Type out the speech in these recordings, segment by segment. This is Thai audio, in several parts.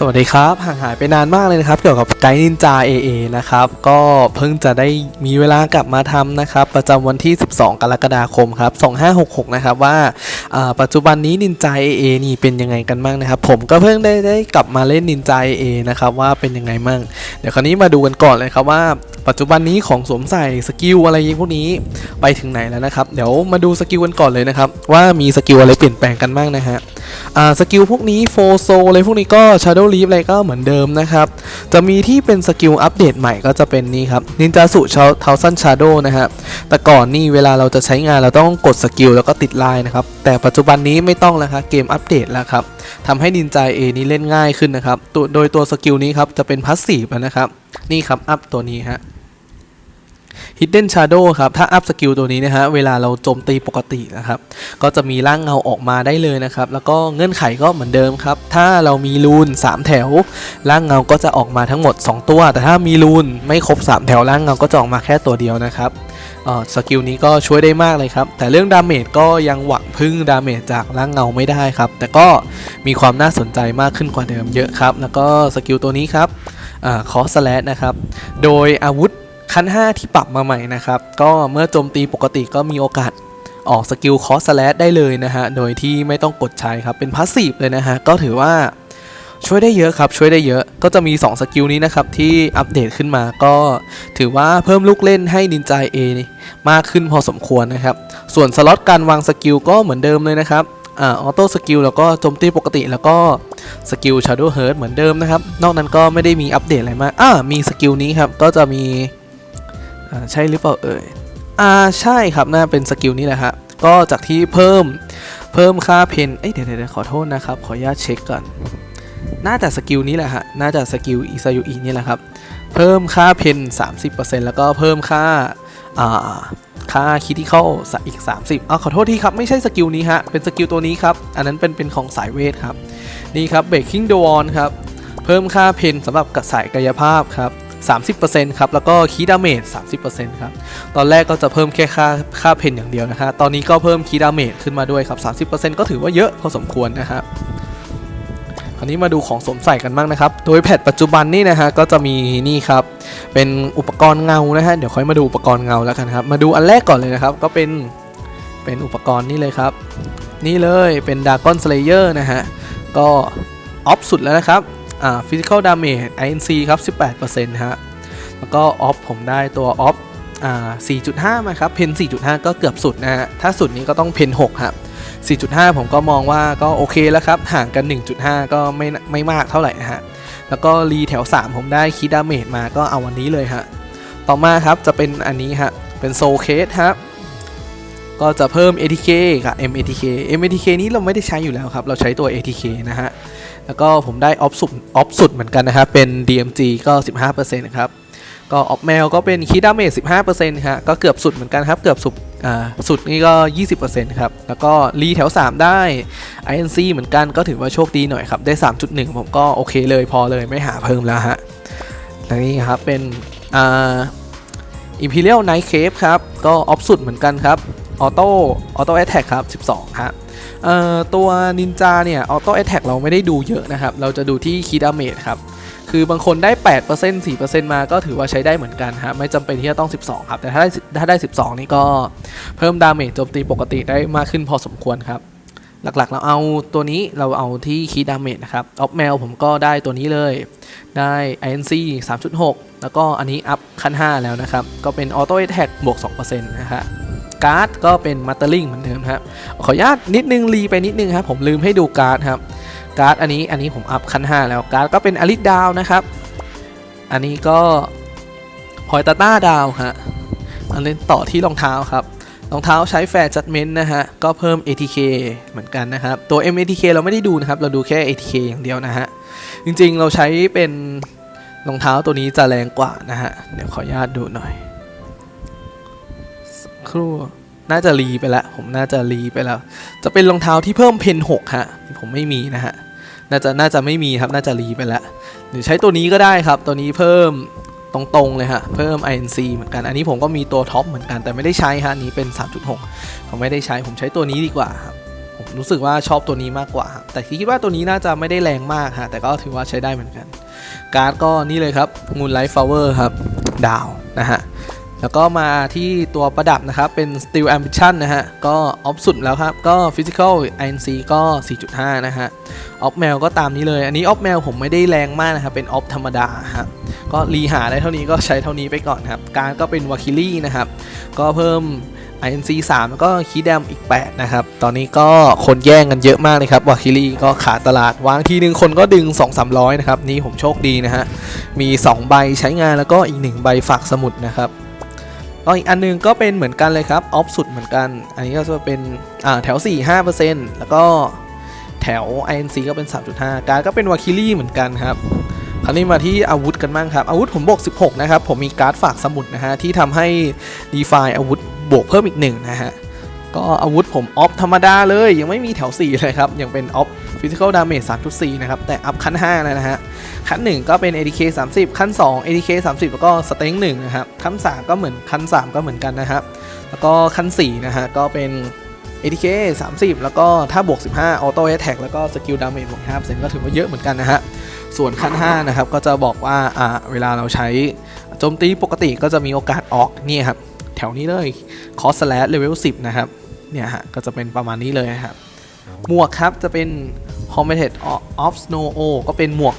สวัสดีครับ ห่างหายไปนานมากเลยนะครับ เกี่ยวกับไกด์นินจา AA นะครับ ก็เพิ่งจะได้มีเวลากลับมาทำนะครับ ประจำวันที่ 12 กรกฎาคมครับ 2566 นะครับว่าอ่า ปัจจุบันนี้นินจา AA นี่เป็นยังไงกันบ้างนะครับ ผมก็เพิ่งได้ได้กลับมาเล่นนินจา AA นะครับว่าเป็นยังไงมั่งเดี๋ยวคราวนี้มาดูกันก่อนเลยครับว่า ปัจจุบันนี้ของสวมใส่สกิลอะไรพวกนี้ไปถึงไหนแล้วนะครับ เดี๋ยวมาดูสกิลกันก่อนเลยนะครับว่ามีสกิลอะไรเปลี่ยนแปลงกันบ้างนะฮะสกิลพวกนี้โฟโซอะไรพวกนี้ก็ Shadow Leap อะไรก็เหมือนเดิมนะครับ จะมีที่เป็นสกิลอัปเดตใหม่ก็จะเป็นนี่ครับนินจาสุเทาซันชาโดนะฮะแต่ก่อนนี่เวลาเราจะใช้งานเราต้องกดสกิลแล้วก็ติดลายนะครับแต่ปัจจุบันนี้ไม่ต้องแล้วครับเกมอัปเดตแล้วครับทำให้นินจาเอนี้เล่นง่ายขึ้นนะครับตัวโดยตัวสกิลนี้ครับจะเป็นพาสซีฟนะครับนี่ครับอัพตัวนี้ฮะ Hidden Shadow ครับ ถ้าอัพสกิลตัวนี้นะฮะ เวลาเราโจมตีปกตินะครับ ก็จะมีร่างเงาออกมาได้เลยนะครับ แล้วก็เงื่อนไขก็เหมือนเดิมครับ ถ้าเรามีรูน 3 แถว ร่างเงาก็จะออกมาทั้งหมด 2 ตัว แต่ถ้ามีรูนไม่ครบ 3 แถวร่างเงาก็จะออกมาแค่ตัวเดียวนะครับ สกิลนี้ก็ช่วยได้มากเลยครับ แต่เรื่องดาเมจก็ยังหวังพึ่งดาเมจจากร่างเงาไม่ได้ครับ แต่ก็มีความน่าสนใจมากขึ้นกว่าเดิมเยอะครับ แล้วก็สกิลตัวนี้ครับคอสแลดนะครับ โดยอาวุธขั้น 5 ที่ปรับมาใหม่นะครับ ก็เมื่อโจมตีปกติก็มีโอกาสออกสกิลคอสแลดได้เลยนะฮะ โดยที่ไม่ต้องกดใช้ครับ เป็นพาสซีฟเลยนะฮะ ก็ถือว่า ช่วยได้เยอะครับ ช่วยได้เยอะก็จะมี 2 สกิลนี้นะครับ ที่อัปเดตขึ้นมาก็ถือว่าเพิ่มลูกเล่นให้นินจาเอมากขึ้นพอสมควรนะครับ ส่วนสล็อตการวางสกิลก็เหมือนเดิมเลยนะครับอ่าออโต้สกิลแล้วก็โจมตีปกติแล้วก็สกิล Shadow Heart เหมือนเดิมนะครับ นอกนั้นก็ไม่ได้มีอัปเดตอะไรมากอ่ามีสกิลนี้ครับก็จะมีอ่าใช่หรือเปล่าเอ่ยอ่าใช่ครับน่าเป็นสกิลนี้แหละฮะก็จากที่เพิ่มเพิ่มค่าเพนเอ้ยเดี๋ยวเดี๋ยวขอโทษนะครับ ขออนุญาตเช็คก่อน น่าจะสกิลนี้แหละฮะ น่าจะสกิลอิซายุอินี่แหละครับ เพิ่มค่าเพน30%แล้วก็เพิ่มค่าอ่าค่าคิดที่เข้าอีก 30อ่าขอโทษทีครับ ไม่ใช่สกิลนี้ฮะ เป็นสกิลตัวนี้ครับ อันนั้นเป็นเป็นของสายเวทครับ นี่ครับเบรกกิ้งดอนครับ เพิ่มค่าเพนสำหรับกระสายกายภาพครับ30%ครับ แล้วก็คีดาเมจ30%ครับ ตอนแรกก็จะเพิ่มแค่ค่าค่าเพนอย่างเดียวนะฮะ ตอนนี้ก็เพิ่มคีดาเมจขึ้นมาด้วยครับ 30%ก็ถือว่าเยอะพอสมควรนะฮะ คราวนี้มาดูของสวมใส่กันบ้างนะครับ โดยแพทปัจจุบันนี่นะฮะก็จะมีนี่ครับ เป็นอุปกรณ์เงานะฮะ เดี๋ยวค่อยมาดูอุปกรณ์เงาแล้วกันครับ มาดูอันแรกก่อนเลยนะครับ ก็เป็นเป็นอุปกรณ์นี่เลยครับ นี่เลยเป็น Dragon Slayer นะฮะ ก็ออฟสุดแล้วนะครับ อ่า Physical Damage INC ครับ 18%ฮะ แล้วก็ออฟผมได้ตัวออฟอ่า4.5 มาครับ เพน 4.5 ก็เกือบสุดนะฮะ ถ้าสุดนี้ก็ต้องเพน 6 ครับ 4.5 ผมก็มองว่าก็โอเคแล้วครับ ห่างกัน 1.5 ก็ไม่ไม่มากเท่าไหร่นะฮะ แล้วก็รีแถว 3 ผมได้คีดาเมจมาก็เอาวันนี้เลยฮะ ต่อมาครับจะเป็นอันนี้ฮะ เป็นโซเคสครับ ก็จะเพิ่ม ATK กับ MATK MATK นี้เราไม่ได้ใช้อยู่แล้วครับ เราใช้ตัว ATK นะฮะ แล้วก็ผมได้ออฟสุดออฟสุดเหมือนกันนะครับ เป็น DMG ก็ 15%นะครับ ก็ออฟแมวก็เป็นคีดาเมจ15%ครับก็เกือบสุดเหมือนกันครับ เกือบสุดอ่าสุดนี่ก็ 20%ครับ แล้วก็รีแถว 3 ได้ INC เหมือนกันก็ถือว่าโชคดีหน่อยครับ ได้ 3.1 ผมก็โอเคเลยพอเลยไม่หาเพิ่มแล้วฮะนี่ครับเป็นอ่า Imperial Night Cape ครับ ก็ออฟสุดเหมือนกันครับออโต้ออโต้แอตแทกครับ 12ครับเอ่อตัวนินจาเนี่ยออโต้แอ t แทกเราไม่ได้ดูเยอะนะครับ เราจะดูที่คีดาเมจครับ คือบางคนได้ 8% 4%มาก็ถือว่าใช้ได้เหมือนกันฮะ ไม่จำเป็นที่จะต้อง 12 ครับ แต่ถ้าได้ถ้าได้ 12 นี่ก็เพิ่มดาเมจโจมตีปกติได้มากขึ้นพอสมควรครับ หลักๆ เราเอาตัวนี้เราเอาที่คีดาเมจนะครับ ออฟแมวผมก็ได้ตัวนี้เลย ได้ INC 3.6 แล้วก็อันนี้อัพขั้น 5 แล้วนะครับ ก็เป็นออโต้แท็กบวก 2%นะฮะการ์ดก็เป็นมัตเตอร์ลิงเหมือนเดิมครับ ขออนุญาตนิดนึงรีไปนิดนึงครับ ผมลืมให้ดูการ์ดครับ การ์ดอันนี้อันนี้ผมอัพขั้น5แล้วการ์ดก็เป็นอลิสดาวนะครับ อันนี้ก็พอยตาต้าดาวฮะอันนี้ต่อที่รองเท้าครับรองเท้าใช้แฟร์จัดเมนต์นะฮะ ก็เพิ่ม ATK เหมือนกันนะครับ ตัว MATK เราไม่ได้ดูนะครับ เราดูแค่ ATK อย่างเดียวนะฮะ จริงๆเราใช้เป็นรองเท้าตัวนี้จะแรงกว่านะฮะ เดี๋ยวขออนุญาตดูหน่อยครู่น่าจะรีไปแล้ว ผมน่าจะรีไปแล้ว จะเป็นรองเท้าที่เพิ่มเพน6ฮะ ผมไม่มีนะฮะ น่าจะน่าจะไม่มีครับน่าจะรีไปแล้วหรือใช้ตัวนี้ก็ได้ครับตัวนี้เพิ่มตรงๆเลยฮะเพิ่ม INC เหมือนกัน อันนี้ผมก็มีตัวท็อปเหมือนกันแต่ไม่ได้ใช้ฮะนี้เป็น 3.6 ผมไม่ได้ใช้ผมใช้ตัวนี้ดีกว่าครับผมรู้สึกว่าชอบตัวนี้มากกว่า แต่คิดว่าตัวนี้น่าจะไม่ได้แรงมากฮะแต่ก็ถือว่าใช้ได้เหมือนกัน การ์ดก็นี่เลยครับมูนไลท์ฟลาเวอร์ครับดาวนะฮะ แล้วก็มาที่ตัวประดับนะครับ เป็น Steel Ambition นะฮะ ก็ออฟสุดแล้วครับ ก็ Physical INC ก็ 4.5 นะฮะ ออฟแมวก็ตามนี้เลย อันนี้ออฟแมวผมไม่ได้แรงมากนะครับ เป็นออฟธรรมดาครับก็รีหาได้เท่านี้ก็ใช้เท่านี้ไปก่อนครับ การก็เป็นวาคิลี่นะครับ ก็เพิ่ม INC 3 แล้วก็คีย์แดมอีก 8 นะครับ ตอนนี้ก็คนแย่งกันเยอะมากเลยครับวาคิลี่ก็ขาดตลาด วางทีหนึ่งคนก็ดึง 2-300 นะครับ นี่ผมโชคดีนะฮะ มี 2 ใบใช้งานแล้วก็อีก 1 ใบฝากสมุดนะครับ อีกอันหนึงก็เป็นเหมือนกันเลยครับออฟสุดเหมือนกัน อันนี้ก็จะเป็นอ่าแถว 4 5 แล้วก็แถว INC ก็เป็น 3.5 การดก็เป็นวาคิลี่เหมือนกันครับคราวนี้มาที่อาวุธกันบ้างครับ อาวุธผมบวก 16 นะครับ ผมมีการ์ดฝากสมุดนะฮะ ที่ทำให้ดีฟาอาวุธบวกเพิ่มอีกหนึ่งนะฮะ ก็อาวุธผมออฟธรรมดาเลย ยังไม่มีแถว 4 เลยครับ ยังเป็นออฟฟิสิกอลดาเมจ3.4 นะครับ แต่อัพขั้น 5 แล้วนะฮะ ขั้น 1 ก็เป็น ADK 30 ขั้น 2 ADK 30 แล้วก็สเต็ง1นะครับ ขั้น 3 ก็เหมือนขั้น 3 ก็เหมือนกันนะครับ แล้วก็ขั้น 4 นะฮะ ก็เป็น ADK 30 แล้วก็ถ้าบวก 15 Auto Attack แล้วก็สกิลดาเมจบวก5%ก็ถือว่าเยอะเหมือนกันนะฮะ ส่วนขั้น 5 นะครับ ก็จะบอกว่าอ่าเวลาเราใช้โจมตีปกติก็จะมีโอกาสออกนี่ครับ แถวนี้เลยคอสแลเลเวล10 นะครับ เนี่ยฮะ ก็จะเป็นประมาณนี้เลยนะครับ หมวกครับจะเป็น h o m e t e d of Snow O ก็เป็นหมวก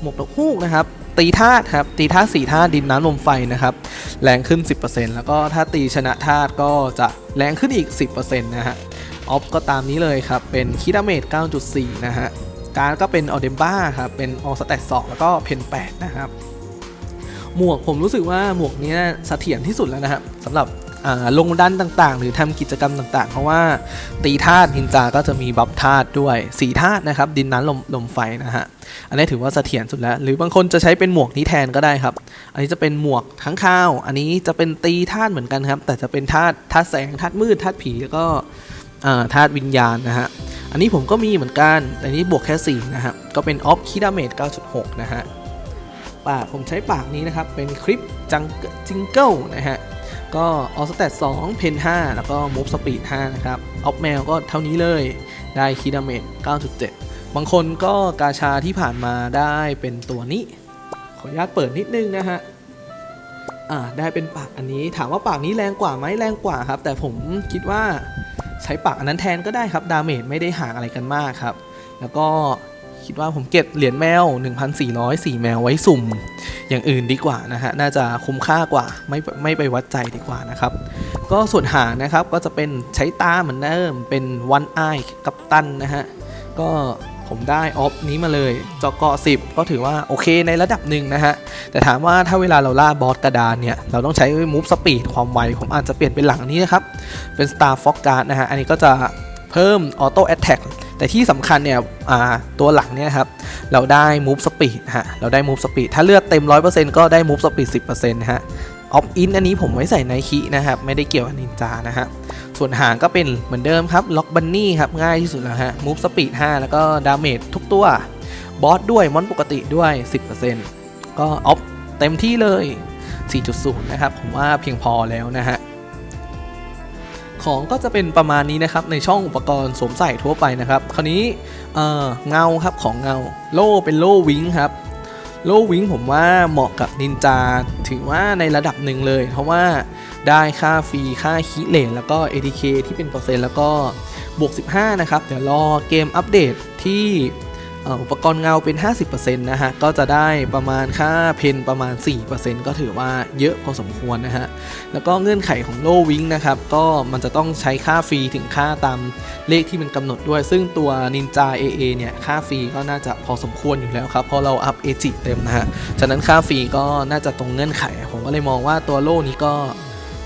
หมวกนกฮูกนะครับ ตีธาตุครับ ตีธาตุสี่ธาตุดินน้ำลมไฟนะครับ แรงขึ้น 10%แล้วก็ถ้าตีชนะธาตุก็จะแรงขึ้นอีก 10%นะฮะ ออฟก็ตามนี้เลยครับ เป็นคิดาเมจ9.4 นะฮะ การก็เป็นออเดมบ้าครับ เป็นออสแตท2แล้วก็เพน8นะครับ หมวกผมรู้สึกว่าหมวกนี้เสถียรที่สุดแล้วนะครับสำหรับลงดันต่างๆ หรือทำกิจกรรมต่างๆ เพราะว่าตีธาตุนินจาก็จะมีบัฟธาตุด้วยสีธาตุนะครับ ดินน้ำลมลมไฟนะฮะ อันนี้ถือว่าเสถียรสุดแล้ว หรือบางคนจะใช้เป็นหมวกนี้แทนก็ได้ครับ อันนี้จะเป็นหมวกทั้งข้าว อันนี้จะเป็นตีธาตุเหมือนกันครับ แต่จะเป็นธาตุธาตุแสงธาตุมืดธาตุผีแล้วก็ธาตุวิญญาณนะฮะ อันนี้ผมก็มีเหมือนกันแต่นี้บวกแค่4นะครับก็เป็นออฟคิดาเมจ9.6 นะฮะ ผมใช้ปากนี้นะครับ เป็นคลิปจังจิงเกิลนะฮะ ก็ออสแตท2เพน5แล้วก็มูฟสปีด5นะครับ ออฟแมวก็เท่านี้เลยได้คิดาเมจ9.7 บางคนก็กาชาที่ผ่านมาได้เป็นตัวนี้ ขออนุญาตเปิดนิดนึงนะฮะอ่าได้เป็นปากอันนี้ถามว่าปากนี้แรงกว่าไหมแรงกว่าครับ แต่ผมคิดว่าใช้ปากอันนั้นแทนก็ได้ครับ ดาเมจไม่ได้ห่างอะไรกันมากครับ แล้วก็ คิดว่าผมเก็บเหรียญแมว 1,404 แมวไว้สุ่ม อย่างอื่นดีกว่านะฮะ น่าจะคุ้มค่ากว่าไม่ไม่ไปวัดใจดีกว่านะครับ ก็ส่วนหางนะครับก็จะเป็นใช้ตาเหมือนเดิมเป็นวันไอกับตันนะฮะ ก็ผมได้ออฟนี้มาเลยจอกเกาะ10 ก็ถือว่าโอเคในระดับหนึ่งนะฮะ แต่ถามว่าถ้าเวลาเราล่าบอสกระดานเนี่ย เราต้องใช้มูฟสปีดความไว ผมอาจจะเปลี่ยนเป็นหลังนี้นะครับ เป็น Star Fox Guard นะฮะ อันนี้ก็จะเพิ่มออโต้แอ t แทก แต่ที่สำคัญเนี่ยตัวหลังเนี่ยครับเราได้ Move Speed ฮะเราได้ Move Speed ถ้าเลือดเต็ม 100%ก็ได้ Move Speed 10%นะฮะออฟอินอันนี้ผมไว้ใส่ไนคินะครับ ไม่ได้เกี่ยวกับนินจานะฮะ ส่วนหางก็เป็นเหมือนเดิมครับล็อกบันนี่ครับ ง่ายที่สุดแล้วฮะ Move Speed 5แล้วก็ดาเมจทุกตัว บอสด้วย มอนปกติด้วย 10%ก็ออฟเต็มที่เลย 4.0 นะครับ ผมว่าเพียงพอแล้วนะฮะ ของก็จะเป็นประมาณนี้นะครับในช่องอุปกรณ์สวมใส่ทั่วไปนะครับ คราวนี้เงาครับของเงาโล่เป็นโล่วิงครับโล่วิงผมว่าเหมาะกับนินจาถือว่าในระดับหนึ่งเลย เพราะว่าได้ค่าฟรีค่าคิเลนแล้วก็ ATK ที่เป็นเปอร์เซ็นต์แล้วก็บวก 15 นะครับ เดี๋ยวรอเกมอัปเดตที่ อุปกรณ์เงาเป็น 50%นะฮะ ก็จะได้ประมาณค่าเพนประมาณ 4%ก็ถือว่าเยอะพอสมควรนะฮะ แล้วก็เงื่อนไขของโลวิงนะครับ ก็มันจะต้องใช้ค่าฟรีถึงค่าตามเลขที่มันกำหนดด้วย ซึ่งตัว Ninja AA เนี่ย ค่าฟรีก็น่าจะพอสมควรอยู่แล้วครับ เพราะเราอัพเอจิเต็มนะฮะ ฉะนั้นค่าฟรีก็น่าจะตรงเงื่อนไข ผมก็เลยมองว่าตัวโล่นี้ก็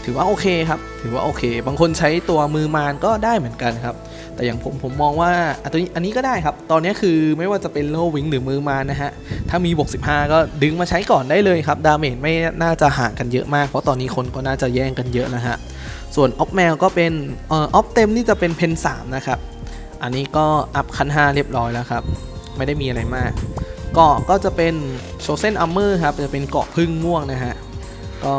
ถือว่าโอเคครับ ถือว่าโอเค บางคนใช้ตัวมือมานก็ได้เหมือนกันครับ แต่อย่างผมผมมองว่าอันนี้อันนี้ก็ได้ครับ ตอนนี้คือไม่ว่าจะเป็นโลวิงหรือมือมานนะฮะ ถ้ามีบวก15 ก็ดึงมาใช้ก่อนได้เลยครับ ดาเมจไม่น่าจะห่างกันเยอะมาก เพราะตอนนี้คนก็น่าจะแย่งกันเยอะนะฮะ ส่วนออฟแมวก็เป็นออฟเต็มนี่จะเป็นเพน3นะครับ อันนี้ก็อัพคัน5เรียบร้อยแล้วครับ ไม่ได้มีอะไรมากเกาะก็จะเป็นโชเซนอัมเมอร์ครับ จะเป็นเกาะพึ่งม่วงนะฮะ ก็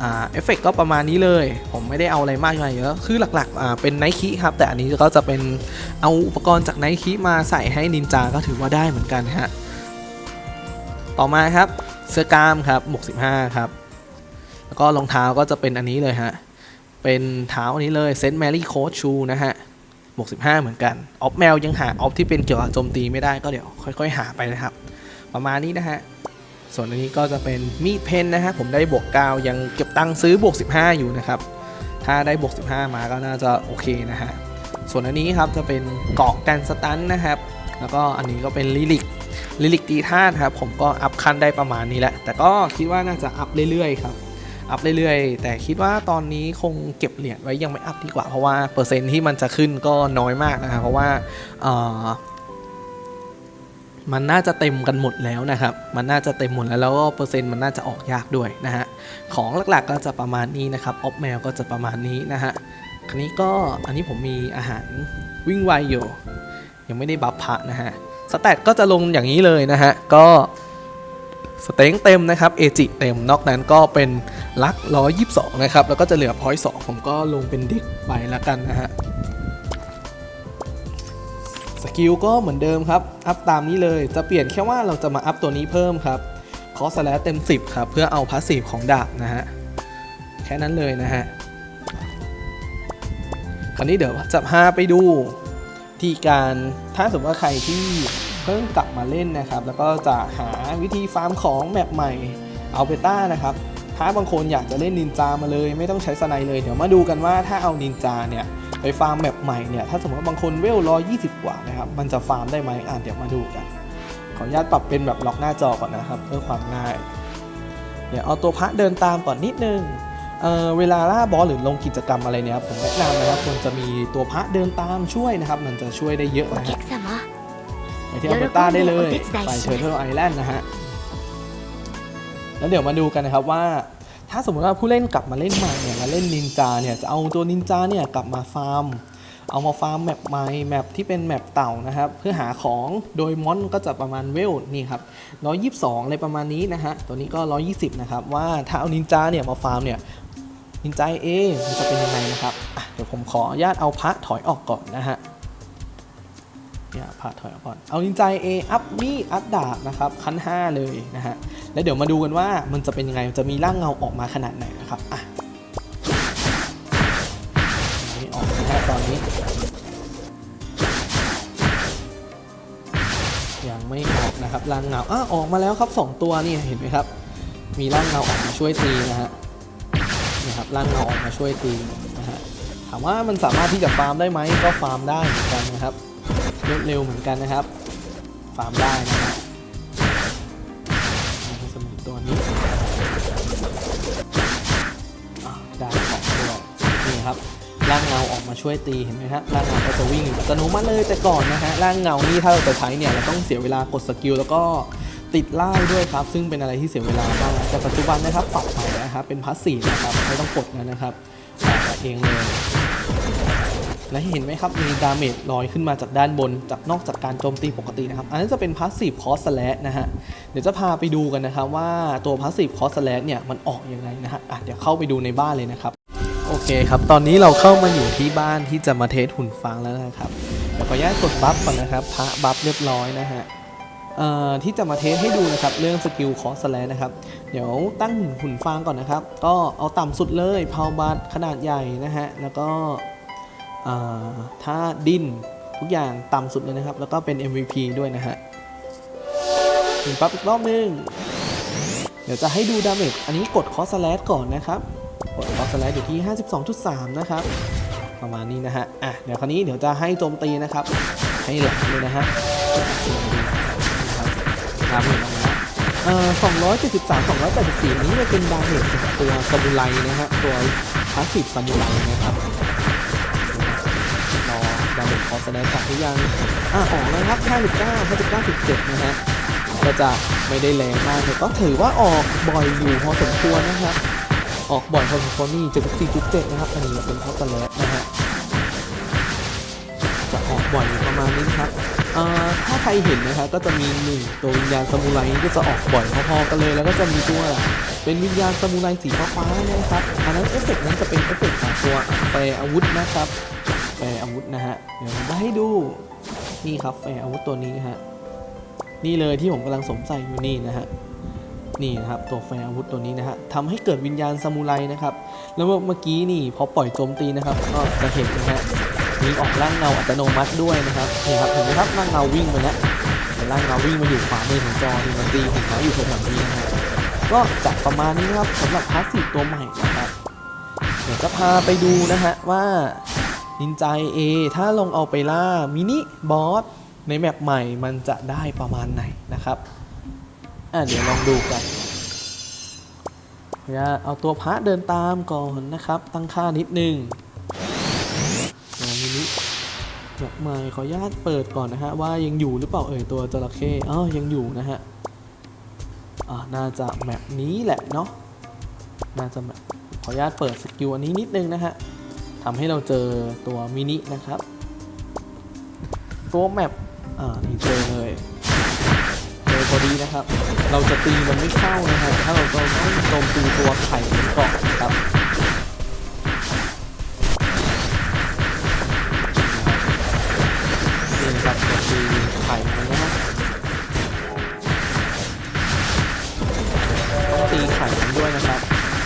เอฟเฟกก็ประมาณนี้เลย ผมไม่ได้เอาอะไรมากมายเยอะ คือหลักๆเป็นไนคิครับ แต่อันนี้ก็จะเป็นเอาอุปกรณ์จากไนคิมาใส่ให้นินจาก็ถือว่าได้เหมือนกันฮะ ต่อมาครับเสื้อกล้ามครับบวก15 ครับ แล้วก็รองเท้าก็จะเป็นอันนี้เลยฮะ เป็นเท้าอันนี้เลยเซนต์แมรี่โค้ชชูนะฮะบวก15 เหมือนกัน ออฟแมวยังหาออฟที่เป็นเกี่ยวกับโจมตีไม่ได้ก็เดี๋ยวค่อย ๆ หาไปนะครับ ประมาณนี้นะฮะ ส่วนอันนี้ก็จะเป็นมีดเพนนะฮะผมได้บวก9ยังเก็บตังค์ซื้อบวก 15 อยู่นะครับ ถ้าได้บวก 15 มาก็น่าจะโอเคนะฮะส่วนอันนี้ครับจะเป็นเกาะกันสตันนะครับแล้วก็อันนี้ก็เป็นลิลิกลิลิกตีธาตุครับผมก็อัพขั้นได้ประมาณนี้แหละ แต่ก็คิดว่าน่าจะอัพเรื่อยๆครับอัพเรื่อยๆ แต่คิดว่าตอนนี้คงเก็บเหรียญไว้ยังไม่อัพดีกว่า เพราะว่าเปอร์เซ็นต์ที่มันจะขึ้นก็น้อยมากนะครับเพราะว่า มันน่าจะเต็มกันหมดแล้วนะครับ มันน่าจะเต็มหมดแล้วแล้วก็เปอร์เซ็นต์มันน่าจะออกยากด้วยนะฮะ ของหลักๆก็จะประมาณนี้นะครับ ออฟแมวก็จะประมาณนี้นะฮะ คราวนี้ก็อันนี้ผมมีอาหารวิ่งไวอยู่ ยังไม่ได้บัฟพะนะฮะ สแตทก็จะลงอย่างนี้เลยนะฮะ ก็สเต็งเต็มนะครับเอจิเต็ม นอกนั้นก็เป็นลัก122นะครับ แล้วก็จะเหลือพอยต์สผมก็ลงเป็นเด็กไปแล้วกันนะฮะ สกิลก็เหมือนเดิมครับ อัพตามนี้เลย จะเปลี่ยนแค่ว่าเราจะมาอัพตัวนี้เพิ่มครับ คอสแลเต็ม 10 ครับ เพื่อเอาพาสซีฟของดาบนะฮะ แค่นั้นเลยนะฮะ คราวนี้เดี๋ยวจะพาไปดูที่การถ้าสมมติว่าใครที่เพิ่งกลับมาเล่นนะครับ แล้วก็จะหาวิธีฟาร์มของแมปใหม่เอาเบต้านะครับ ถ้าบางคนอยากจะเล่นนินจามาเลย ไม่ต้องใช้สไนเลย เดี๋ยวมาดูกันว่าถ้าเอานินจาเนี่ย ไปฟาร์มแบบใหม่เนี่ย ถ้าสมมติว่าบางคนเวลร้อยยี่สิบกว่านะครับ มันจะฟาร์มได้ไหมอ่านเดี๋ยวมาดูกัน ขออนุญาตปรับเป็นแบบล็อกหน้าจอก่อนนะครับ เพื่อความง่าย เดี๋ยวเอาตัวพระเดินตามก่อนนิดนึงเเวลาล่าบอสหรือลงกิจกรรมอะไรเนี่ยผมแนะนำนะครับควรจะมีตัวพระเดินตามช่วยนะครับ มันจะช่วยได้เยอะนะครับไปที่อัลเบต้าได้เลย ไปเชอร์เอร์ไอแลนด์นะฮะแล้วเดี๋ยวมาดูกันนะครับว่า ถ้าสมมติว่าผู้เล่นกลับมาเล่นใหม่เนี่ยมาเล่นนินจาเนี่ยจะเอาตัวนินจาเนี่ยกลับมาฟาร์ม เอามาฟาร์มแมปใหม่แมปที่เป็นแมปเต่านะครับ เพื่อหาของโดยมอนก็จะประมาณเวลนี่ครับ122อะไรประมาณนี้นะฮะตัวนี้ก็120นะครับว่าถ้าเอานินจาเนี่ยมาฟาร์มเนี่ยนินจาเอมันจะเป็นยังไงนะครับเดี๋ยวผมขออนุญาตเอาพระถอยออกก่อนนะฮะ เนี่ยพาถอยออกก่อน เอานินจาเออัพมีอัพดาบนะครับขั้น 5 เลยนะฮะ แล้วเดี๋ยวมาดูกันว่ามันจะเป็นยังไง จะมีร่างเงาออกมาขนาดไหนนะครับ อะไม่ออกนะฮะตอนนี้ ยังไม่ออกนะครับร่างเงาอะออกมาแล้วครับ 2 ตัวนี่เห็นไหมครับ มีร่างเงาออกมาช่วยตีนะฮะนี่ครับร่างเงาออกมาช่วยตีนะฮะ ถามว่ามันสามารถที่จะฟาร์มได้ไหมก็ฟาร์มได้เหมือนกันนะครับ รวดเร็วเหมือนกันนะครับ ฟาร์มได้นะครับสมุนตัวนี้ได้สองตัวนี่ครับร่างเงาออกมาช่วยตีเห็นไหมฮะร่างเงาก็จะวิ่งอยู่อัตโนมัติเลยแต่ก่อนนะฮะร่างเงานี่ถ้าเราจะใช้เนี่ยเราต้องเสียเวลากดสกิลแล้วก็ติดล่าด้วยครับ ซึ่งเป็นอะไรที่เสียเวลามากแต่ปัจจุบันนะครับปรับใหม่นะครับเป็นพาสซีฟนะครับไม่ต้องกดนะครับเองเลย และเห็นไหมครับ มีดาเมจลอยขึ้นมาจากด้านบน จากนอกจากการโจมตีปกตินะครับ อันนั้จะเป็นพาสซีฟคอสแลชนะฮะ เดี๋ยวจะพาไปดูกันนะครับว่าตัวพาสซีฟคอสแลชเนี่ยมันออกยังไงนะฮะะเดี๋ยวเข้าไปดูในบ้านเลยนะครับ โอเคครับ ตอนนี้เราเข้ามาอยู่ที่บ้านที่จะมาเทสหุ่นฟางแล้วนะครับเดี๋ยวขออนุญาตกดบัฟก่อนนะครับ พระบัฟเรียบร้อยนะฮะที่จะมาเทสให้ดูนะครับเรื่องสกิลคอสแลชนะครับ เดี๋ยวตั้งหุ่นฟางก่อนนะครับ ก็เอาต่ำสุดเลยพาวบัตขนาดใหญ่นะฮะแล้วก็ ถ้าดินทุกอย่างต่ำสุดเลยนะครับ แล้วก็เป็น MVP ด้วยนะฮะถึงปั๊บอีกรอบนึง เดี๋ยวจะให้ดูดาเมจ อันนี้กดคอสแลชก่อนนะครับ กดคอสแลชอยู่ที่ 52.3 นะครับ ประมาณนี้นะฮะ อะ เดี๋ยวคราวนี้เดี๋ยวจะให้โจมตีนะครับ ให้หลังเลยนะฮะครับดาเมจออกมาเอ่อ273 284นนี้จะเป็นดาเมจจากตัวซามูไรนะฮะ ตัวพาสซีฟซามูไรนะครับ ดาวเด็กขอแสดงกลับหรือยังอะออกแล้วครับ 59 59.7นะฮะก็จะไม่ได้แรงมากแต่ก็ถือว่าออกบ่อยอยู่พอสมควรนะครับ ออกบ่อยพอสมควรนี่ 74.7 นะครับ อันนี้เป็นคอสแลชนะฮะจะออกบ่อยอยู่ประมาณนี้ครับอ่อถ้าใครเห็นนะครับก็จะมีหนึ่งตัววิญญาณซามูไรก็จะออกบ่อยพอๆกันเลย แล้วก็จะมีตัวเป็นวิญญาณซามูไรสีฟ้าๆนะครับ อันนั้นเอฟเฟกต์นั้นจะเป็นเอฟเฟกต์ของตัวแฟร์อาวุธนะครับ แฟอาวุธนะฮะ เดี๋ยวผมาให้ดู นี่ครับแฟอาวุธตัวนี้ฮะ นี่เลยที่ผมกำลังสวมใส่อยู่นี่นะฮะ นี่นะครับตัวแฟอาวุธตัวนี้นะฮะทำให้เกิดวิญญาณซามูไรนะครับ แล้วเมื่อกี้นี่พอปล่อยโจมตีนะครับ ก็จะเห็นนะฮะ มีออกร่างเงาอัตโนมัติด้วยนะครับ นี่ครับเห็นไหมครับร่างเงาวิ่งไปแล้วเห็นร่างเงาวิ่งมาอยู่ขวามือของจอนี่มันตีเห็นเขาอยู่แถวๆนี้นะฮะ ก็จะประมาณนี้นะครับสำหรับพาสซีฟตัวใหม่นะครับ เดี๋ยวจะพาไปดูนะฮะว่า นินจาเอถ้าลงเอาไปล่ามินิบอสในแมปใหม่มันจะได้ประมาณไหนนะครับอะเดี๋ยวลองดูกันเดี๋ยวเอาตัวพระเดินตามก่อนนะครับ ตั้งค่านิดนึงมินิแบบใหม่ขออนุญาตเปิดก่อนนะฮะว่ายังอยู่หรือเปล่าเอ่ยตัวจระเข้อ๋อยังอยู่นะฮะอ่าน่าจะแมปนี้แหละเนาะน่าจะแบบขออนุญาตเปิดสกิลอันนี้นิดนึงนะฮะ ทำให้เราเจอตัวมินินะครับ ตัวแมปอ่านี่เจอเลยเจอพอดีนะครับ เราจะตีมันไม่เข้านะฮะถ้าเราต้องโจมตีตัวไข่มันก่อนนะครับนี่นะครับจะตีไข่มันนะฮะต้องตีไข่มันด้วยนะครับ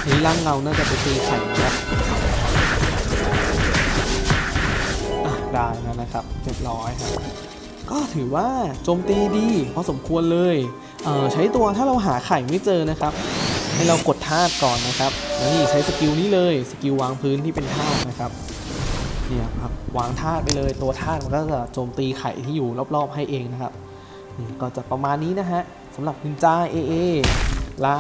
นี่ร่างเงาน่าจะไปตีไข่นะครับ ได้นะครับเรียบร้อยครับก็ถือว่าโจมตีดีพอสมควรเลยเอ่อใช้ตัวถ้าเราหาไข่ไม่เจอนะครับ ให้เรากดธาตุก่อนนะครับนี่ใช้สกิลนี้เลยสกิลวางพื้นที่เป็นธาตุนะครับเนี่ยครับวางธาตุไปเลยตัวธาตุมันก็จะโจมตีไข่ที่อยู่รอบๆให้เองนะครับนี่ก็จะประมาณนี้นะฮะสำหรับนินจาเอเอล่า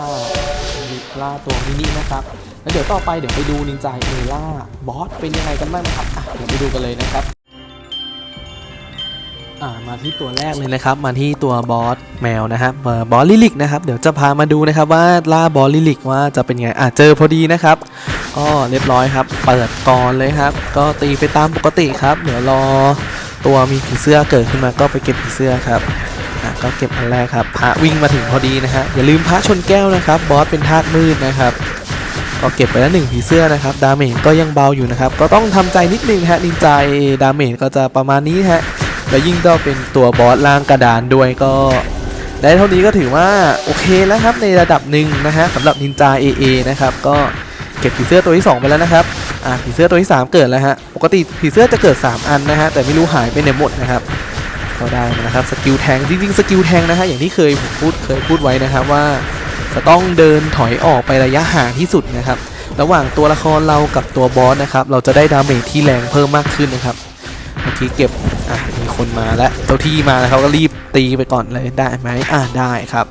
ล่าตัวมินินะครับแล้วเดี๋ยวต่อไปเดี๋ยวไปดูนินจาเอล่าบอสเป็นยังไงกันบ้างนะครับเดี๋ยวไปดูกันเลยนะครับ มาที่ตัวแรกเลยนะครับ มาที่ตัวบอสแมวนะครับบอสลิลิกนะครับเดี๋ยวจะพามาดูนะครับว่าล่าบอสลิลิกว่าจะเป็นไงอะเจอพอดีนะครับ ก็เรียบร้อยครับ เปิดก่อนเลยครับ ก็ตีไปตามปกติครับ เดี๋ยวรอตัวมีผีเสื้อเกิดขึ้นมาก็ไปเก็บผีเสื้อครับอะก็เก็บอันแรกครับพระวิ่งมาถึงพอดีนะฮะอย่าลืมพระชนแก้วนะครับ บอสเป็นธาตุมืดนะครับก็เก็บไปแล้วหนึ่งผีเสื้อนะครับดาเมจก็ยังเบาอยู่นะครับ ก็ต้องทำใจนิดนึงฮะนินจาดาเมจก็จะประมาณนี้ฮะ แล้วยิ่งต้องเป็นตัวบอสล่างกระดานด้วยก็ได้เท่านี้ก็ถือว่าโอเคแล้วครับในระดับหนึ่งนะฮะสำหรับนินจา AA นะครับก็เก็บผีเสื้อตัวที่ 2 ไปแล้วนะครับอ่าผีเสื้อตัวที่ 3 เกิดแล้วฮะปกติผีเสื้อจะเกิด 3 อันนะฮะแต่ไม่รู้หายไปไหนหมดนะครับก็ได้นะครับสกิลแทงจริงๆสกิลแทงนะฮะอย่างที่เคยผมพูดเคยพูดไว้นะครับว่า จะต้องเดินถอยออกไประยะห่างที่สุดนะครับระหว่างตัวละครเรากับตัวบอสนะครับเราจะได้ดาเมจที่แรงเพิ่มมากขึ้นนะครับ เมื่อกี้เก็บ อะ มีคนมาแล้วเจ้าที่มาแล้วเขาก็รีบตีไปก่อนเลยได้ไหมอะได้ครับ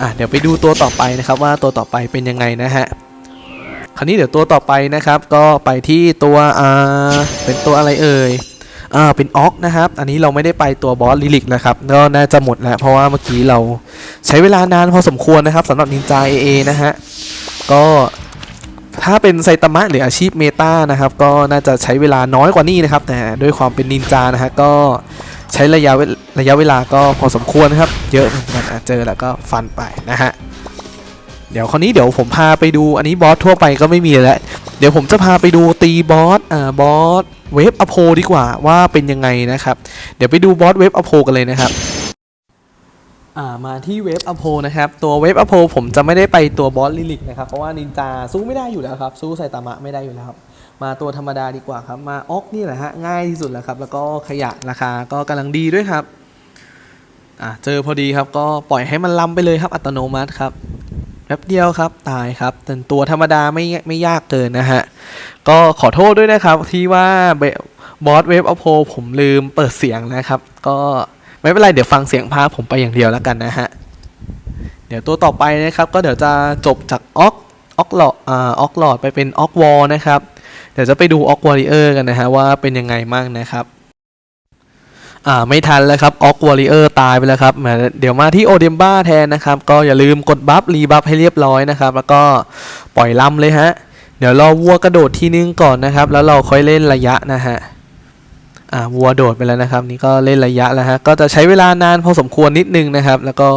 อะเดี๋ยวไปดูตัวต่อไปนะครับว่าตัวต่อไปเป็นยังไงนะฮะ คราวนี้เดี๋ยวตัวต่อไปนะครับ ก็ไปที่ตัวอ่าเป็นตัวอะไรเอ่ยอ่าเป็นออกนะครับ อันนี้เราไม่ได้ไปตัวบอสลิลิกนะครับ ก็น่าจะหมดแล้ว เพราะว่าเมื่อกี้เราใช้เวลานานพอสมควรนะครับสำหรับนินจาเอเอนะฮะ ก็ ถ้าเป็นไซตามะหรืออาชีพเมตานะครับก็น่าจะใช้เวลาน้อยกว่านี้นะครับแต่ด้วยความเป็นนินจานะฮะก็ใช้ระยะเวระยะเวลาก็พอสมควรนะครับ เยอะเหมือนกันเจอแล้วก็ฟันไปนะฮะเดี๋ยวคราวนี้เดี๋ยวผมพาไปดูอันนี้บอสทั่วไปก็ไม่มีแล้ว เดี๋ยวผมจะพาไปดูตีบอสอ่าบอสเวฟอโพดีกว่าว่าเป็นยังไงนะครับ เดี๋ยวไปดูบอสเวฟอโพกันเลยนะครับ อ่ามาที่เวฟอโพนะครับ ตัวเวฟอโพผมจะไม่ได้ไปตัวบอสลิลิกนะครับ เพราะว่านินจาสู้ไม่ได้อยู่แล้วครับ สู้ไซตามะไม่ได้อยู่แล้วครับ มาตัวธรรมดาดีกว่าครับ มาออกนี่แหละฮะ ง่ายที่สุดแล้วครับ แล้วก็ขยะราคาก็กำลังดีด้วยครับอ่าเจอพอดีครับ ก็ปล่อยให้มันล้ำไปเลยครับ อัตโนมัติครับแป๊บเดียวครับ ตายครับแต่ตัวธรรมดาไม่ไม่ยากเกินนะฮะ ก็ขอโทษด้วยนะครับที่ว่าบอสเวฟอโพผมลืมเปิดเสียงนะครับ ก็ ไม่เป็นไรเดี๋ยวฟังเสียงพาผมไปอย่างเดียวแล้วกันนะฮะ เดี๋ยวตัวต่อไปนะครับก็เดี๋ยวจะจบจากออกออกหลอดอ่าออกหลอดไปเป็นออกวอลนะครับ เดี๋ยวจะไปดูออกวอริเออร์กันนะฮะว่าเป็นยังไงมั่งนะครับอ่าไม่ทันแล้วครับออกวอริเออร์ตายไปแล้วครับเดี๋ยวมาที่โอเดมบ้าแทนนะครับ ก็อย่าลืมกดบัฟรีบัฟให้เรียบร้อยนะครับ แล้วก็ปล่อยลำเลยฮะ เดี๋ยวรอวัวกระโดดทีนึงก่อนนะครับ แล้วเราค่อยเล่นระยะนะฮะ อ่าวัวโดดไปแล้วนะครับนี่ก็เล่นระยะแล้วฮะก็จะใช้เวลานานพอสมควรนิดนึงนะครับ แล้วก็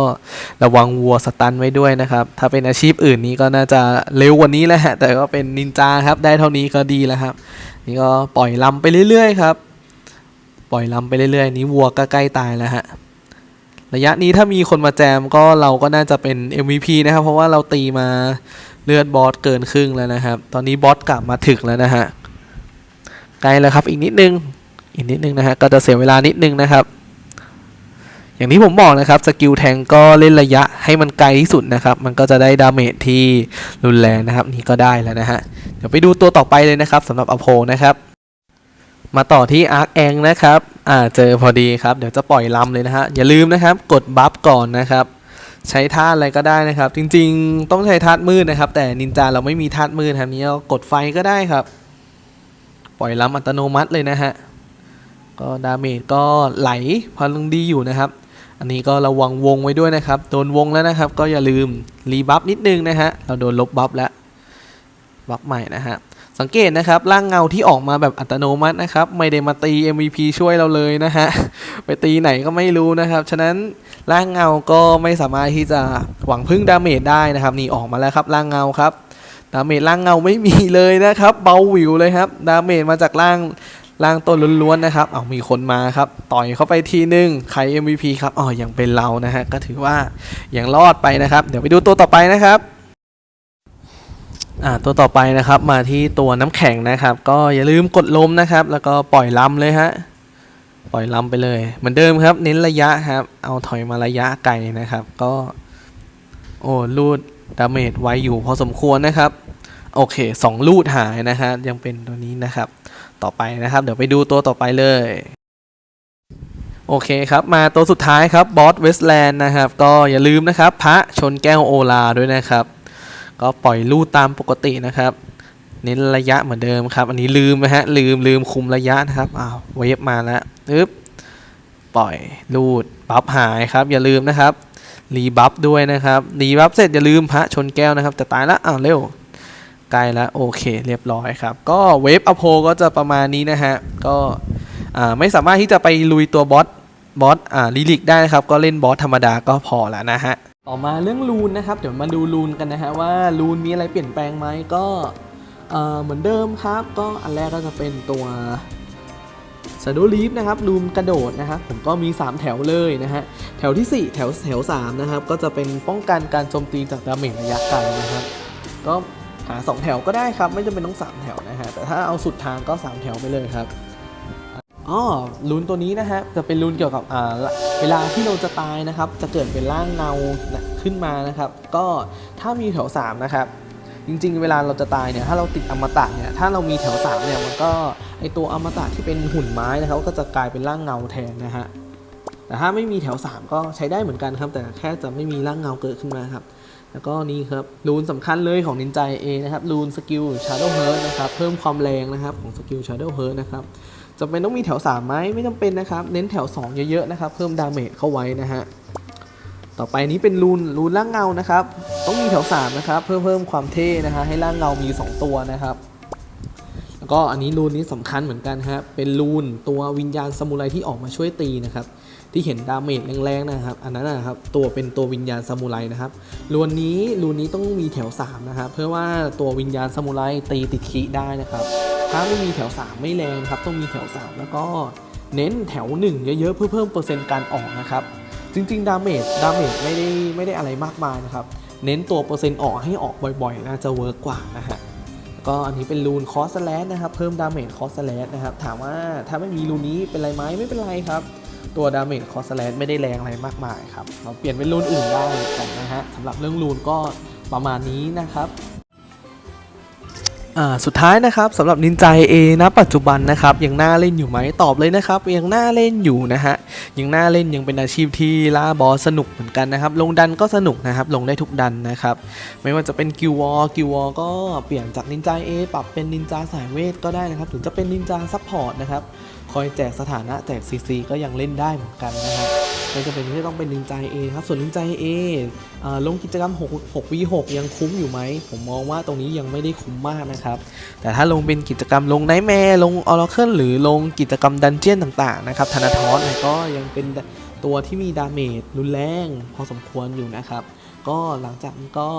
ระวังวัวสตันไว้ด้วยนะครับ ถ้าเป็นอาชีพอื่นนี้ก็น่าจะเร็วกว่านี้แหละฮะแต่ก็เป็นนินจาครับได้เท่านี้ก็ดีแล้วครับ นี่ก็ปล่อยลำไปเรื่อยๆครับปล่อยลำไปเรื่อยๆ นี้วัวก็ใกล้ตายแล้วฮะระยะนี้ถ้ามีคนมาแจมก็เราก็น่าจะเป็น MVP นะครับ เพราะว่าเราตีมาเลือดบอสเกินครึ่งแล้วนะครับ ตอนนี้บอสกลับมาถึกแล้วนะฮะใกล้แล้วครับอีกนิดนึง อีกนิดนึงนะฮะก็จะเสียเวลานิดนึงนะครับ อย่างที่ผมบอกนะครับสกิลแทงก็เล่นระยะให้มันไกลที่สุดนะครับ มันก็จะได้ดาเมจที่รุนแรงนะครับ นี่ก็ได้แล้วนะฮะเดี๋ยวไปดูตัวต่อไปเลยนะครับสำหรับอโพนะครับมาต่อที่อาร์คแองนะครับ อ่า เจอพอดีครับ เดี๋ยวจะปล่อยลำเลยนะฮะ อย่าลืมนะครับ กดบัฟก่อนนะครับ ใช้ธาตุอะไรก็ได้นะครับ จริงๆ ต้องใช้ธาตุมืดนะครับ แต่นินจาเราไม่มีธาตุมืดครับนี้เรากดไฟก็ได้ครับ ปล่อยลำอัตโนมัติเลยนะฮะ ก็ดาเมจก็ไหลพลังดีอยู่นะครับ อันนี้ก็ระวังวงไว้ด้วยนะครับ โดนวงแล้วนะครับ ก็อย่าลืมรีบัฟนิดนึงนะฮะ เราโดนลบบัฟแล้ว บัฟใหม่นะฮะ สังเกตนะครับร่างเงาที่ออกมาแบบอัตโนมัตินะครับ ไม่ได้มาตี MVP ช่วยเราเลยนะฮะ ไปตีไหนก็ไม่รู้นะครับ ฉะนั้นร่างเงาก็ไม่สามารถที่จะหวังพึ่งดาเมจได้นะครับ นี่ออกมาแล้วครับร่างเงาครับดาเมจร่างเงาไม่มีเลยนะครับ เบาหวิวเลยครับ ดาเมจมาจากร่าง ร่างต้นล้วนๆนะครับ เอามีคนมาครับ ต่อยเข้าไปทีนึงใคร MVP ครับอ๋อยังเป็นเรานะฮะก็ถือว่ายังรอดไปนะครับ เดี๋ยวไปดูตัวต่อไปนะครับอ่าตัวต่อไปนะครับมาที่ตัวน้ำแข็งนะครับ ก็อย่าลืมกดล้มนะครับ แล้วก็ปล่อยลำเลยฮะปล่อยลำไปเลย เหมือนเดิมครับ เน้นระยะครับ เอาถอยมาระยะไกลนะครับ ก็ โอ้ลูดดาเมจไว้อยู่พอสมควรนะครับ โอเคสองลูดหายนะฮะยังเป็นตัวนี้นะครับ ต่อไปนะครับ เดี๋ยวไปดูตัวต่อไปเลย โอเคครับ มาตัวสุดท้ายครับบอสเวสแลนด์นะครับ ก็อย่าลืมนะครับ พระชนแก้วโอลาด้วยนะครับ ก็ปล่อยลูดตามปกตินะครับ เน้นระยะเหมือนเดิมครับ อันนี้ลืมนะฮะลืมลืมคุมระยะนะครับอ้าวเวฟมาแล้วอึ๊บปล่อยลูดบัฟหายครับ อย่าลืมนะครับรีบัฟด้วยนะครับรีบัฟเสร็จอย่าลืมพระชนแก้วนะครับ แต่ตายแล้วอ้าวเร็ว ใกล้แล้วโอเคเรียบร้อยครับ ก็เวฟอโพก็จะประมาณนี้นะฮะ ก็ไม่สามารถที่จะไปลุยตัวบอสบอสอ่าลิลิกได้นะครับ ก็เล่นบอสธรรมดาก็พอแล้วนะฮะ ต่อมาเรื่องรูนนะครับ เดี๋ยวมาดูรูนกันนะฮะว่ารูนมีอะไรเปลี่ยนแปลงไหมก็เหมือนเดิมครับ ก็อันแรกก็จะเป็นตัวซาโดลีฟนะครับรูนกระโดดนะครับผมก็มี 3 แถวเลยนะฮะแถวทีสี่ 4 แถวแถว3นะครับก็จะเป็นป้องกันการโจมตีจากดาเมจระยะไกลนะครับก็ หา2แถวก็ได้ครับ ไม่จำเป็นต้อง 3 แถวนะฮะ แต่ถ้าเอาสุดทางก็ 3 แถวไปเลยครับอ๋อรูนตัวนี้นะฮะ จะเป็นรูนเกี่ยวกับเวลาที่เราจะตายนะครับ จะเกิดเป็นร่างเงาขึ้นมานะครับ ก็ถ้ามีแถว 3 นะครับ จริง ๆ เวลาเราจะตายเนี่ย ถ้าเราติดอมตะเนี่ย ถ้าเรามีแถว 3 เนี่ย มันก็ไอตัวอมตะที่เป็นหุ่นไม้นะครับ ก็จะกลายเป็นร่างเงาแทนนะฮะ แต่ถ้าไม่มีแถว 3 ก็ใช้ได้เหมือนกันครับ แต่แค่จะไม่มีร่างเงาเกิดขึ้นมาครับ แล้วก็นี่ครับรูนสำคัญเลยของนินจาเอนะครับรูนสกิล Shadow Heart นะครับเพิ่มความแรงนะครับของสกิล Shadow Heart นะครับจำเป็นต้องมีแถว3ไหมไม่จำเป็นนะครับ เน้นแถว 2 เยอะๆนะครับ เพิ่มดาเมจเข้าไว้นะฮะต่อไปนี้เป็นรูนรูนร่างเงานะครับ ต้องมีแถว3นะครับเพื่อเพิ่มความเท่นะฮะให้ร่างเงามี 2 ตัวนะครับ ก็อันนี้รูนนี้สำคัญเหมือนกันฮะเป็นรูนตัววิญญาณสมุไรที่ออกมาช่วยตีนะครับที่เห็นดาเมจแรงๆนะครับ อันนั้นนะครับตัวเป็นตัววิญญาณซามูไรนะครับรูนนี้รูนนี้ต้องมีแถว3นะครับเพื่อว่าตัววิญญาณซามูไรตีติดคีได้นะครับ ถ้าไม่มีแถว 3 ไม่แรงครับต้องมีแถว 3 แล้วก็เน้นแถว 1 เยอะๆเพื่อเพิ่มเปอร์เซ็นต์การออกนะครับจริงๆดาเมจดาเมจไม่ได้ไม่ได้อะไรมากมายนะครับเน้นตัวเปอร์เซ็นต์ออกให้ออกบ่อยๆน่าจะเวิร์กกว่านะฮะ ก็อันนี้เป็นรูนคอสแลสนะครับ เพิ่มดาเมจคอสแลสนะครับ ถามว่าถ้าไม่มีรูนนี้เป็นไรไหมไม่เป็นไรครับ ตัวดาเมจคอสแลสไม่ได้แรงอะไรมากมายครับ เราเปลี่ยนเป็นรูนอื่นได้กันนะฮะสำหรับเรื่องรูนก็ประมาณนี้นะครับ สุดท้ายนะครับสำหรับนินจาเอนะปัจจุบันนะครับยังน่าเล่นอยู่ไหมตอบเลยนะครับยังน่าเล่นอยู่นะฮะยังน่าเล่นยังเป็นอาชีพที่ล่าบอสสนุกเหมือนกันนะครับ ลงดันก็สนุกนะครับ ลงได้ทุกดันนะครับ ไม่ว่าจะเป็นกิววอลกิววอลก็เปลี่ยนจากนินจาเอปรับเป็นนินจาสายเวทก็ได้นะครับถึงจะเป็นนินจาซัพพอร์ตนะครับ คอยแจกสถานะแจกซีซีก็ยังเล่นได้เหมือนกันนะครับไม่จำเป็นที่ต้องเป็นนินจาเอครับส่วนนินจาเอลงกิจกรรม6 6 v 6ยังคุ้มอยู่ไหม ผมมองว่าตรงนี้ยังไม่ได้คุ้มมากนะครับ แต่ถ้าลงเป็นกิจกรรมลงไนแมร์ลงออร์เคิลหรือลงกิจกรรมดันเจียนต่างๆนะครับธนาทอสเนี่ยก็ยังเป็นตัวที่มีดาเมจรุนแรงพอสมควรอยู่นะครับ ก็หลังจากนี้ก็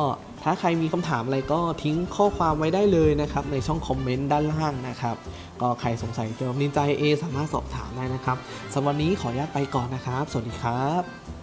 ถ้าใครมีคำถามอะไรก็ทิ้งข้อความไว้ได้เลยนะครับ ในช่องคอมเมนต์ด้านล่างนะครับ ก็ใครสงสัยเกี่ยวกับนินจาเอสามารถสอบถามได้นะครับสำหรับวันนี้ขออนุญาตไปก่อนนะครับ สวัสดีครับ